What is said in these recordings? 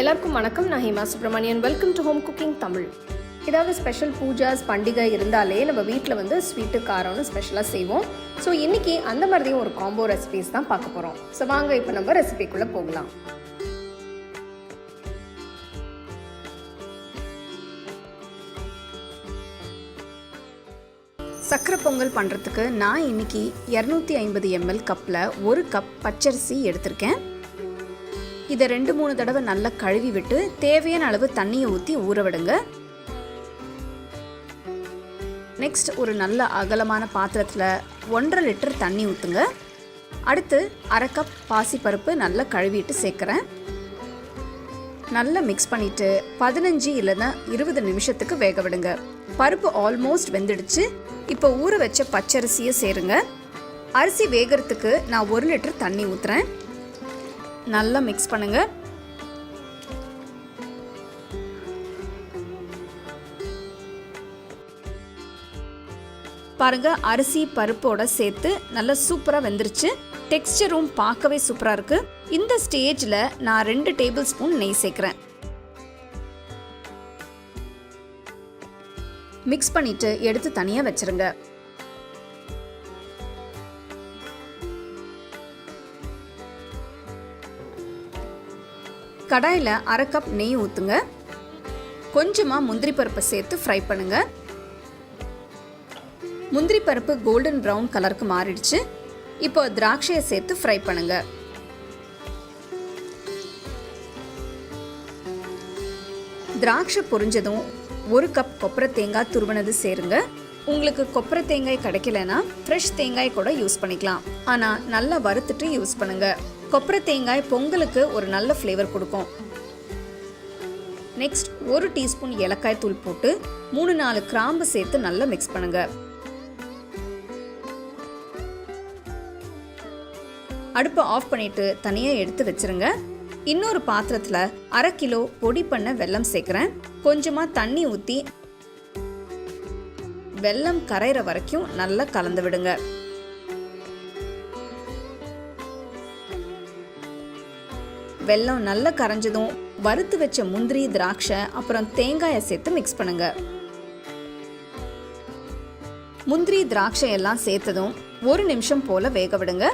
எல்லாருக்கும் வணக்கம். நான் Hema Subramanian welcome to home cooking Tamil ஏதாவது ஸ்பெஷல் பூஜாஸ் பண்டிகை இருந்தாலே நம்ம வீட்டில் வந்து ஸ்வீட்டு காரம்னு ஸ்பெஷலாக செய்வோம். ஸோ இன்றைக்கி அந்த மாதிரியும் ஒரு காம்போ ரெசிபிஸ் தான் பார்க்க போகிறோம் ஸோ வாங்க இப்போ நம்ம ரெசிபிக்குள்ளே போகலாம். சக்கரை பொங்கல் பண்ணுறதுக்கு நான் இன்னைக்கு இரநூத்தி ஐம்பது எம்எல் கப்பில் ஒரு கப் பச்சரிசி எடுத்திருக்கேன். இதை ரெண்டு மூணு தடவை நல்லா கழுவி விட்டு தேவையான அளவு தண்ணியை ஊற்றி ஊற விடுங்க. நெக்ஸ்ட் ஒரு நல்ல அகலமான பாத்திரத்தில் ஒன்றரை லிட்டர் தண்ணி ஊற்றுங்க அடுத்து அரை கப் பாசிப்பருப்பு நல்லா கழுவிட்டு சேர்க்குறேன். நல்லா மிக்ஸ் பண்ணிவிட்டு பதினஞ்சு இல்லைன்னா இருபது நிமிஷத்துக்கு வேக விடுங்க. பருப்பு ஆல்மோஸ்ட் வெந்துடுச்சு. இப்போ ஊற வச்ச பச்சரிசியை சேருங்க. அரிசி வேகிறதுக்கு நான் ஒரு லிட்டர் தண்ணி ஊற்றுறேன் நல்லா மிக்ஸ் பண்ணுங்க. பாருங்க அரிசி பருப்போட சேர்த்து நல்லா சூப்பராக வெந்துருச்சு. டெக்ஸ்டரும் பார்க்கவே சூப்பராக இருக்கு. இந்த ஸ்டேஜில் நான் ரெண்டு டேபிள் ஸ்பூன் நெய் சேர்க்குறேன். மிக்ஸ் பண்ணிட்டு எடுத்து தனியாக வச்சிருங்க. கடாயில் அரை கப் நெய் ஊற்றுங்க கொஞ்சமாக முந்திரி பருப்பை சேர்த்து ஃப்ரை பண்ணுங்க. முந்திரி பருப்பு கோல்டன் ப்ரௌன் கலருக்கு மாறிடுச்சு. இப்போ திராட்சையை சேர்த்து ஃப்ரை பண்ணுங்க. திராட்சை பொரிஞ்சதும் ஒரு கப் கொப்பரை தேங்காய் துருவனது சேருங்க. உங்களுக்கு கொப்பரை தேங்காய் கிடைக்கலனா ஃப்ரெஷ் தேங்காய் கூட யூஸ் பண்ணிக்கலாம். ஆனால் நல்லா வறுத்துட்டு யூஸ் பண்ணுங்கள் கொப்பரை தேங்காய் பொங்கலுக்கு ஒரு நல்ல ஃப்ளேவர் கொடுக்கும். நெக்ஸ்ட் ஒரு டீஸ்பூன் ஏலக்காய் தூள் போட்டு மூணு நாலு கிராம்பு சேர்த்து நல்லா மிக்ஸ் பண்ணுங்க. அடுப்பை ஆஃப் பண்ணிட்டு தனியாக எடுத்து வச்சிருங்க. இன்னொரு பாத்திரத்தில் அரை கிலோ பொடி பண்ண வெல்லம் சேர்க்குறேன். கொஞ்சமாக தண்ணி ஊற்றி வெல்லம் கரையிற வரைக்கும் நல்லா கலந்து விடுங்க. வெல்லம் நல்லா கரைஞ்சதும் வறுத்து வச்ச முந்திரி திராட்சை அப்புறம் தேங்காயை சேர்த்து மிக்ஸ் பண்ணுங்க. முந்திரி திராட்சை எல்லாம் சேர்த்ததும் ஒரு நிமிஷம் போல வேக விடுங்க.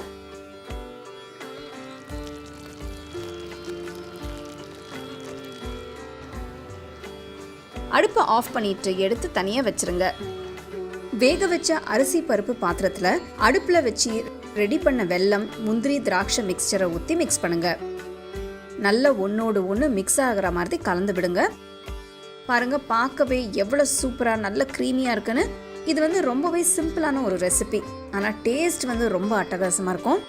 அடுப்பை ஆஃப் பண்ணிட்டு எடுத்து தனியாக வச்சிருங்க. வேக வச்ச அரிசி பருப்பு பாத்திரத்தில் அடுப்பில் வச்சு ரெடி பண்ண வெல்லம் முந்திரி திராட்சை மிக்சரை ஊற்றி மிக்ஸ் பண்ணுங்க. நல்ல ஒன்றோடு ஒன்று மிக்ஸ் ஆகிற மாதிரி கலந்து விடுங்க. பாருங்கள் பார்க்கவே எவ்வளோ சூப்பராக நல்ல க்ரீமியாக இருக்குன்னு. இது வந்து ரொம்பவே சிம்பிளான ஒரு ரெசிபி ஆனால் டேஸ்ட் வந்து ரொம்ப அட்டகாசமாக இருக்கும்.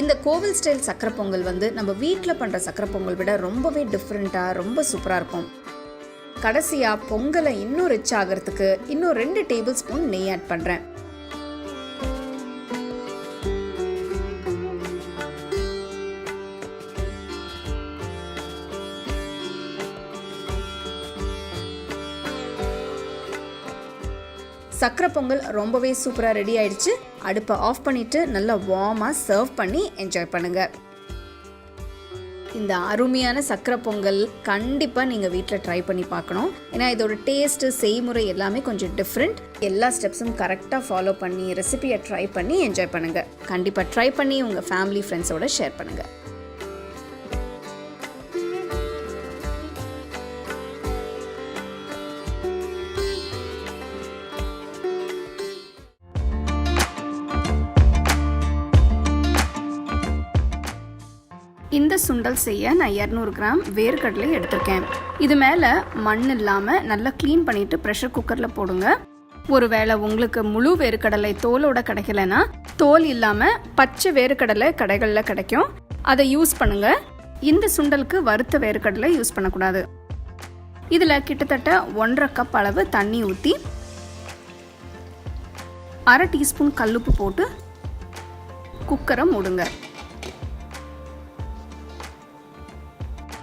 இந்த கோவில் ஸ்டைல் சக்கரை பொங்கல் வந்து நம்ம வீட்டில் பண்ணுற சக்கரை பொங்கல் விட ரொம்பவே டிஃப்ரெண்ட்டாக ரொம்ப சூப்பராக இருக்கும். கடைசியாக பொங்கலை இன்னும் ரிச் ஆகிறதுக்கு இன்னும் ரெண்டு டேபிள் ஸ்பூன் நெய் ஆட் பண்ணுறேன் சக்கரை பொங்கல் ரொம்பவே சூப்பராக ரெடி ஆயிடுச்சு. அடுப்பை ஆஃப் பண்ணிட்டு நல்லா வார்மாக சர்வ் பண்ணி என்ஜாய் பண்ணுங்க. இந்த அருமையான சக்கரை பொங்கல் கண்டிப்பாக நீங்கள் வீட்டில் ட்ரை பண்ணி பார்க்கணும். ஏன்னா இதோட டேஸ்ட்டு செய்முறை எல்லாமே கொஞ்சம் டிஃப்ரெண்ட் எல்லா ஸ்டெப்ஸும் கரெக்டாக ஃபாலோ பண்ணி ரெசிபியை ட்ரை பண்ணி என்ஜாய் பண்ணுங்கள் கண்டிப்பாக ட்ரை பண்ணி உங்கள் ஃபேமிலி ஃப்ரெண்ட்ஸோட ஷேர் பண்ணுங்கள் இந்த சுண்டல் செய்ய நான் இரநூறு கிராம் வேர்க்கடலை எடுத்திருக்கேன். இது மேலே மண் இல்லாமல் நல்லா க்ளீன் பண்ணிவிட்டு ப்ரெஷர் குக்கரில் போடுங்க. ஒருவேளை உங்களுக்கு முழு வேர்க்கடலை தோலோட கிடைக்கலனா தோல் இல்லாமல் பச்சை வேர்க்கடலை கடைகளில் கிடைக்கும். அதை யூஸ் பண்ணுங்க. இந்த சுண்டலுக்கு வறுத்த வேர்க்கடலை யூஸ் பண்ணக்கூடாது. இதில் கிட்டத்தட்ட ஒன்றரை கப் அளவு தண்ணி ஊற்றி அரை டீஸ்பூன் கல்லுப்பு போட்டு குக்கரை மூடுங்க.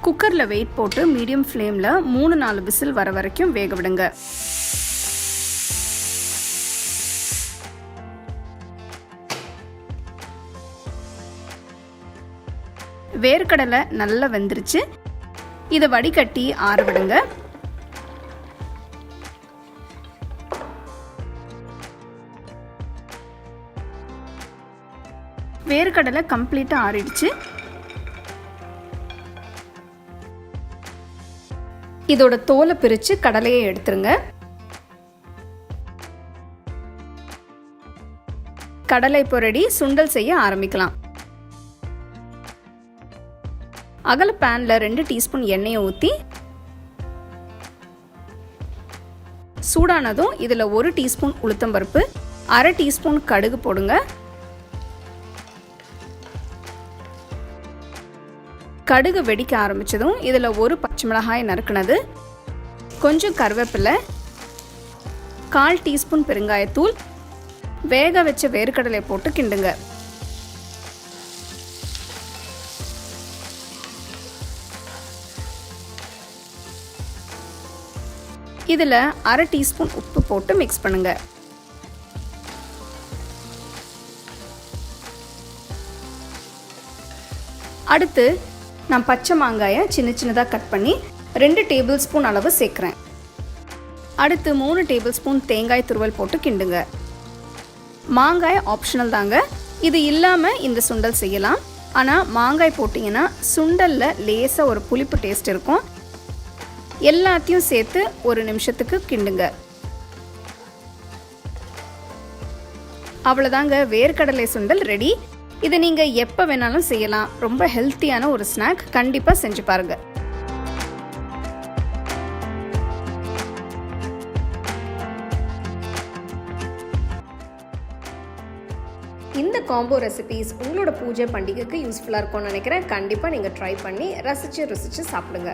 குக்கரில் வெயிட் போட்டு மீடியம் ஃப்ளேமில் மூணு நாலு விசில் வர வரைக்கும் வேக விடுங்க. வேர்க்கடலை நல்லா வெந்துருச்சு. இதை வடிகட்டி ஆற விடுங்க. வேர்க்கடலை கம்ப்ளீட்டாக ஆறிடுச்சு. இதோட தோலை பிரித்து கடலையை எடுத்துருங்க. கடலை இப்போ ரெடி சுண்டல் செய்ய ஆரம்பிக்கலாம். அகல பேனில் ரெண்டு டீஸ்பூன் எண்ணெயை ஊற்றி சூடானதும் இதில் ஒரு டீஸ்பூன் உளுத்தம்பருப்பு அரை டீஸ்பூன் கடுகு போடுங்க. கடுகு வெடிக்க ஆரம்பித்ததும் இதில் ஒரு பச்சை மிளகாய் நறுக்குனது கொஞ்சம் கருவேப்பிலை கால் டீஸ்பூன் பெருங்காயத்தூள் வேக வச்ச வேர்க்கடலை போட்டு கிண்டுங்க. இதில் அரை டீஸ்பூன் உப்பு போட்டு மிக்ஸ் பண்ணுங்க. அடுத்து நான் பச்சை மாங்காயை சின்ன சின்னதாக கட் பண்ணி ரெண்டு டேபிள் ஸ்பூன் அளவு சேர்க்குறேன். அடுத்து மூணு டேபிள் ஸ்பூன் தேங்காய் துருவல் போட்டு கிண்டுங்க. மாங்காய் ஆப்ஷனல் தாங்க. இது இல்லாமல் இந்த சுண்டல் செய்யலாம். ஆனால் மாங்காய் போட்டிங்கன்னா சுண்டலில் லேசாக ஒரு புளிப்பு டேஸ்ட் இருக்கும். எல்லாத்தையும் சேர்த்து ஒரு நிமிஷத்துக்கு கிண்டுங்க. அவ்வளோதாங்க வேர்க்கடலை சுண்டல் ரெடி இதை நீங்கள் எப்போ வேணாலும் செய்யலாம். ரொம்ப ஹெல்த்தியான ஒரு ஸ்நாக் கண்டிப்பாக செஞ்சு பாருங்கள் இந்த காம்போ ரெசிபீஸ் உங்களோட பூஜை பண்டிகைக்கு யூஸ்ஃபுல்லாக இருக்கும்னு நினைக்கிறேன். கண்டிப்பாக நீங்கள் ட்ரை பண்ணி ரசித்து ருசித்து சாப்பிடுங்க.